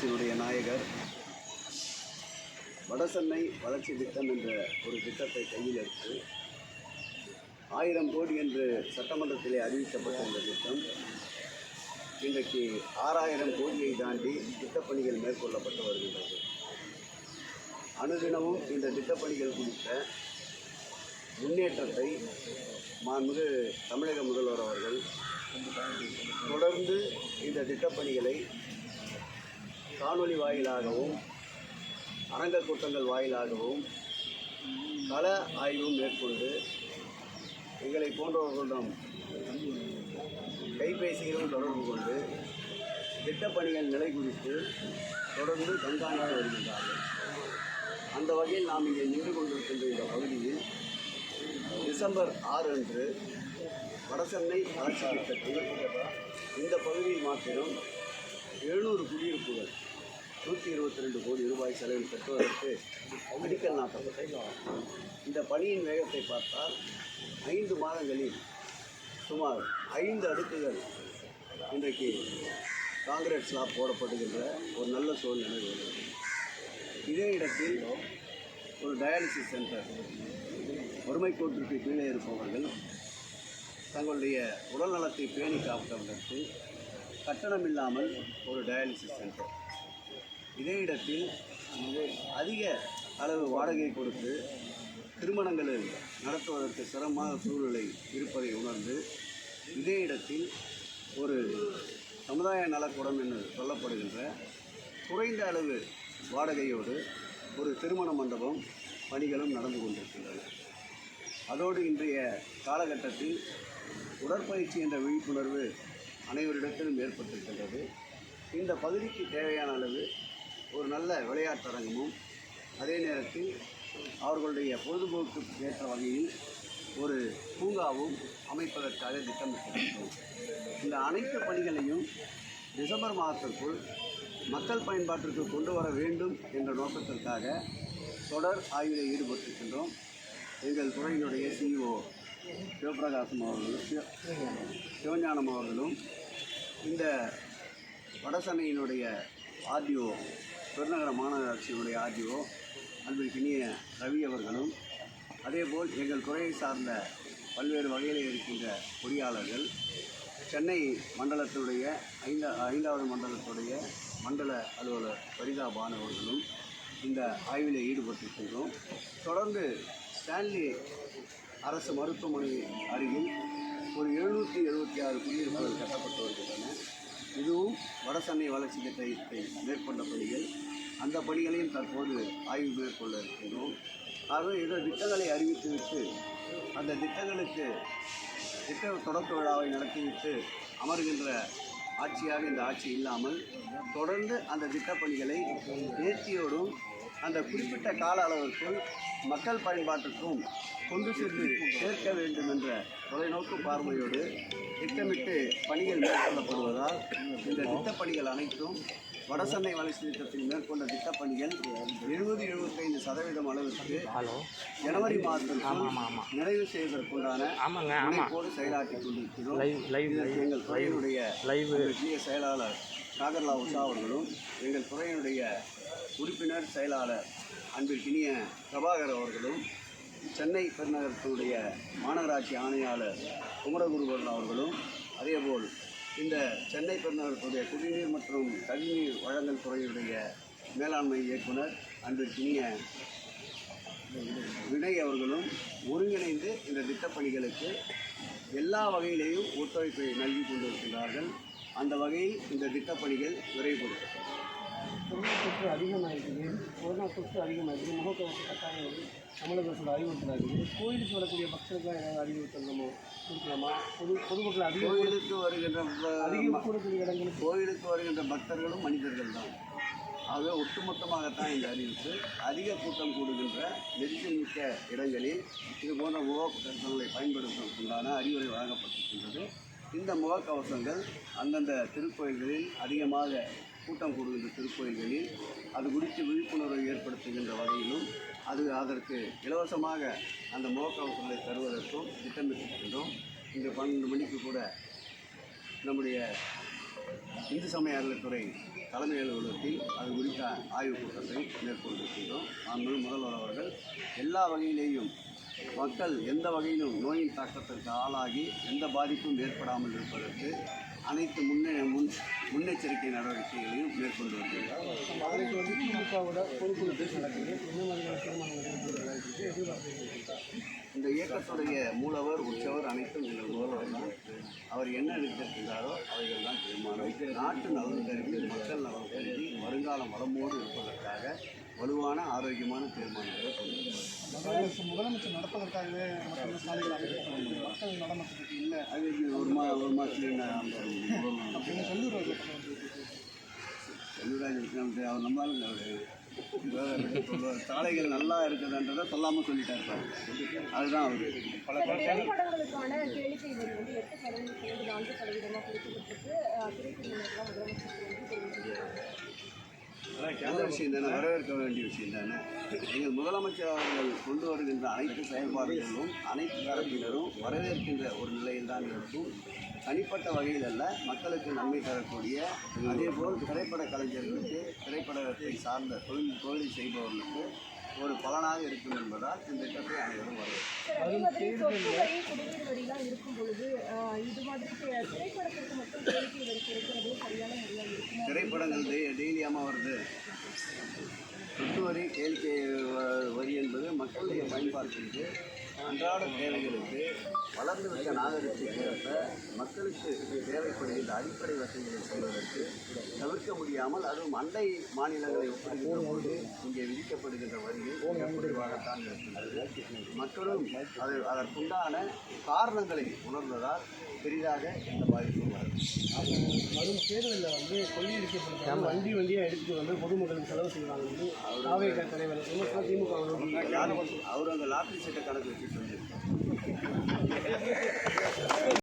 அரசினுடைய நாயகர். வடசென்னை வளர்ச்சி திட்டம் என்ற ஒரு திட்டத்தை கையில் எடுத்து ஆயிரம் கோடி என்று சட்டமன்றத்திலே அறிவிக்கப்பட்ட இந்த திட்டம் இன்றைக்கு ஆறாயிரம் கோடியை தாண்டி திட்டப்பணிகள் மேற்கொள்ளப்பட்டு வருகின்றது. அனுதினமும் இந்த திட்டப்பணிகள் குறித்த முன்னேற்றத்தை மாண்பு தமிழக முதல்வர் அவர்கள் தொடர்ந்து இந்த திட்டப்பணிகளை காணொளி வாயிலாகவும் அரங்க கூட்டங்கள் வாயிலாகவும் கள ஆய்வும் மேற்கொண்டு எங்களை போன்றவர்களிடம் கைபேசியிலும் தொடர்பு கொண்டு திட்டப்பணிகள் நிலை குறித்து தொடர்ந்து கண்காணித்து வருகின்றார்கள். அந்த வகையில் நாம் இங்கே நின்று கொண்டிருக்கின்ற இந்த பகுதியில் டிசம்பர் ஆறு அன்று வடசென்னை வளர்ச்சி திட்டத்தில் இந்த பகுதியில் மாத்திரம் எழுநூறு குடியிருப்புகள் நூற்றி இருபத்தி ரெண்டு கோடி ரூபாய் செலவில் கட்டுவதற்கு அடிக்கல் நாட்டப்பட்டது இந்த பணியின் வேகத்தை பார்த்தால் ஐந்து மாதங்களில் சுமார் ஐந்து அடுக்குகள் இன்றைக்கு காங்கிரீட் ஸ்லாப் போடப்படுகின்ற ஒரு நல்ல சூழ்நிலை உள்ளது இதே இடத்தில் ஒரு டயாலிசிஸ் சென்டர் வறுமை கோட்டிற்கு கீழே இருப்பவர்கள் தங்களுடைய உடல்நலத்தை பேணி காப்பதற்கு கட்டணம் இல்லாமல் ஒரு டயாலிசிஸ் சென்டர். இதே இடத்தில் அதிக அளவு வாடகை கொடுத்து திருமணங்களை நடத்துவதற்கு சிரமமான சூழ்நிலை இருப்பதை உணர்ந்து இதே இடத்தில் ஒரு சமுதாய நலக்கூடம் என்று சொல்லப்படுகின்ற குறைந்த அளவு வாடகையோடு ஒரு திருமண மண்டபம் பணிகளும் நடந்து கொண்டிருக்கின்றன. அதோடு இன்றைய காலகட்டத்தில் உடற்பயிற்சி என்ற விழிப்புணர்வு அனைவரிடத்திலும் ஏற்பட்டிருக்கின்றது. இந்த பகுதிக்கு தேவையான அளவு நல்ல விளையாட்டரங்கமும் அதே நேரத்தில் அவர்களுடைய பொழுதுபோக்கு ஏற்ற வகையில் ஒரு பூங்காவும் அமைப்பதற்காக திட்டமிட்டிருக்கிறோம். இந்த அனைத்து பணிகளையும் டிசம்பர் மாதத்திற்குள் மக்கள் பயன்பாட்டிற்கு கொண்டு வர வேண்டும் என்ற நோக்கத்திற்காக தொடர் ஆய்வில் ஈடுபட்டிருக்கின்றோம். எங்கள் துறையினுடைய சிஇஓ சிவபிரகாசம் அவர்களும் சிவ சிவஞானம் அவர்களும் இந்த வடசனையினுடைய ஆர்டிஓ பெருநகர மாநகராட்சியினுடைய ஆர்டிஓ அன்பிற்கினிய ரவி அவர்களும் அதேபோல் எங்கள் துறையை சார்ந்த பல்வேறு வகையில் இருக்கின்ற பொறியாளர்கள் சென்னை மண்டலத்துடைய ஐந்தா ஐந்தாவது மண்டலத்துடைய மண்டல அலுவலர் வரிதா பானு அவர்களும் இந்த ஆய்வில் ஈடுபட்டிருக்கின்றோம். தொடர்ந்து ஸ்டான்லி அரசு மருத்துவமனை அருகில் ஒரு எழுநூற்றி எழுபத்தி ஆறு குடியிருப்புகள் கட்டப்பட்டு வருகின்றன. இதுவும் வடசென்னை வளர்ச்சி திட்டத்தை மேற்கொண்ட பணிகள். அந்த பணிகளையும் தற்போது ஆய்வு மேற்கொள்ள இருக்கிறோம். ஆகவே ஏதோ திட்டங்களை அறிவித்துவிட்டு அந்த திட்டங்களுக்கு திட்ட தொடக்க விழாவை நடத்திவிட்டு அமர்கின்ற ஆட்சியாக இந்த ஆட்சி இல்லாமல் தொடர்ந்து அந்த திட்டப்பணிகளை நேர்த்தியோடும் அந்த குறிப்பிட்ட கால அளவிற்குள் மக்கள் பயன்பாட்டுக்கும் கொண்டு சென்று சேர்க்க வேண்டும் என்ற தொலைநோக்கு பார்வையோடு திட்டமிட்டு பணிகள் மேற்கொள்ளப்படுவதால் இந்த திட்டப்பணிகள் அனைத்தும் வடசென்னை வளர்ச்சி திட்டத்தில் மேற்கொண்ட திட்டப்பணிகள் எழுபது எழுபத்தைந்து சதவீதம் அளவிற்கு ஜனவரி மாதத்தில் நிறைவு செய்வதற்குண்டான ஆமாங்க ஆமாம் முனைப்போடு செயலாற்றி கொண்டிருக்கிறோம். இதற்கு எங்கள் துறையினுடைய செயலாளர் சாகர்லா உஷா அவர்களும் எங்கள் துறையினுடைய உறுப்பினர் செயலாளர் அன்பிற்கினிய பிரபாகர் அவர்களும் சென்னை பெருநகரத்துடைய மாநகராட்சி ஆணையாளர் குமரகுருவரன் அவர்களும் அதேபோல் இந்த சென்னை பெருநகரத்துடைய குடிநீர் மற்றும் கழிநீர் வழங்கல் துறையுடைய மேலாண்மை இயக்குனர் அன்பிற்கினிய வினய் அவர்களும் ஒருங்கிணைந்து இந்த திட்டப்பணிகளுக்கு எல்லா வகையிலேயும் ஒத்துழைப்பை நல்கி கொண்டிருக்கிறார்கள் அந்த வகையில் இந்த திட்டப்பணிகள் விரைவுபடுத்தப்படும் தொற்று அதிகமாகிருக்குது கொரோனா தொற்று அதிகமாகிருக்கு முகக்கவசம் கட்டாயம் வந்து தமிழக அரசோட அறிவுறுத்தலாகுது. கோயிலுக்கு வரக்கூடிய பக்தர்களுக்கு ஏதாவது அறிவுறுத்தல் நம்ம கொடுக்கலாமா? பொது பொதுமக்கள் அதிகம் கோயிலுக்கு வருகின்ற அதிகம் ப- கூடக்கூடிய இடங்களுக்கு கோயிலுக்கு வருகின்ற பக்தர்களும் மனிதர்கள் தான். ஆகவே ஒட்டுமொத்தமாகத்தான் இந்த அறிவிப்பு. அதிக கூட்டம் கூடுகின்ற நெரிசல் மிக்க இடங்களில் இது போன்ற முகக்கவசங்களை பயன்படுத்துவதற்குண்டான அறிவுரை வழங்கப்பட்டிருக்கின்றது. இந்த முகக்கவசங்கள் அந்தந்த திருக்கோயில்களில் அதிகமாக கூட்டம் கூடுகின்ற திருக்கோயில்களில் அது குறித்து விழிப்புணர்வை ஏற்படுத்துகின்ற வகையிலும் அது அதற்கு இலவசமாக அந்த முகக்கவசங்களை தருவதற்கும் திட்டமிட்டிருக்கின்றோம். இந்த பன்னெண்டு மணிக்கு கூட நம்முடைய இந்து சமய அறநிலைத்துறை தலைமை அலுவலகத்தில் அது குறித்த ஆய்வுக் கூட்டத்தை மேற்கொண்டிருக்கின்றோம். மாண்புமிகு முதல்வர் அவர்கள் எல்லா வகையிலேயும் மக்கள் எந்த வகையிலும் நோயின் தாக்கத்திற்கு ஆளாகி எந்த பாதிப்பும் ஏற்படாமல் இருப்பதற்கு அனைத்து முன்னே முன் முன்னெச்சரிக்கை நடவடிக்கைகளையும் மேற்கொண்டு வருகிறார் வந்து இந்த இயக்கத்துடைய மூலவர் உற்சவர் அனைத்தும் எங்கள் முதல்வர் தான் அவர் என்ன எடுத்திருக்கிறாரோ அவைகள் தான் தீர்மானம். நாட்டு நலன் கருதி மக்கள் நலன் கருதி வருங்காலம் வளமோடு இருப்பதற்காக வலுவான ஆரோக்கியமான தீர்மானங்களை கொண்டு. முதலமைச்சர் நடப்பதற்காகவே இல்லை. அது ஒரு மா ஒரு மாதத்துல நான் விக்ரமத்தை அவர் நம்பாலும் அவர். சாலைகள் நல்லா இருக்குதுன்றதை சொல்லாமல் சொல்லிட்டார் சார் அதுதான் அவர். பல திரைப்படங்களுக்கான நல்ல விஷயம் தானே வரவேற்க வேண்டிய விஷயம் தானே எங்கள் முதலமைச்சர் அவர்கள் கொண்டு வருகின்ற அனைத்து செயல்பாடுகளும் அனைத்து தரப்பினரும் வரவேற்கின்ற ஒரு நிலையில் தான் இருக்கும் தனிப்பட்ட வகையில் அல்ல மக்களுக்கு நன்மை தரக்கூடிய அதேபோல் திரைப்பட கலைஞர்களுக்கு திரைப்படத்தை சார்ந்த தொழில் தொழில் செய்பவர்களுக்கு ஒரு பலனாக இருக்கும் என்பதால் இந்த திட்டத்தை அனைவரும் வரவேற்கிறோம். அதே மாதிரி சொத்து வரி குடிநீர் வரிலாம் இருக்கும் பொழுது இது மாதிரி தி- திரைப்படத்திற்கு மட்டும் கேளிக்கை வரி குறைக்கிறது சரியான முறையாக இருக்குமா? திரைப்படங்கள் டெய் டெய்லியாமல் வருது. சொத்து வரி கேளிக்கை வரி என்பது மக்களுடைய பயன்பாட்டிற்கு அன்றாட தேவைகளுக்கு வளர்ந்துவிட்ட நாகரிகத்துக்கு ஏற்ப மக்களுக்கு தேவைப்படுகின்ற அடிப்படை வசதிகளை செய்வதற்கு தவிர்க்க முடியாமல் அதுவும் அண்டை மாநிலங்களை ஒப்பிடுகின்ற போது இங்கே விதிக்கப்படுகின்ற வரிகள் மிக குறைவாகத்தான் இருக்கின்றது. மக்களும் அது அதற்குண்டான காரணங்களை உணர்ந்ததால் பெரிதாக எந்த பாதிப்பும் வரும் வரும் தேர்தலில் வந்து கொள்ளையடிக்கப்படுறாங்க வண்டி வண்டியாக எடுத்துட்டு வந்து பொதுமக்களுக்கு செலவு செய்வாங்க தாவேக தலைவர் திமுக அவர் அந்த லாட்டரி சீட்டை கணக்கு வச்சு சொல்லியிருக்காரு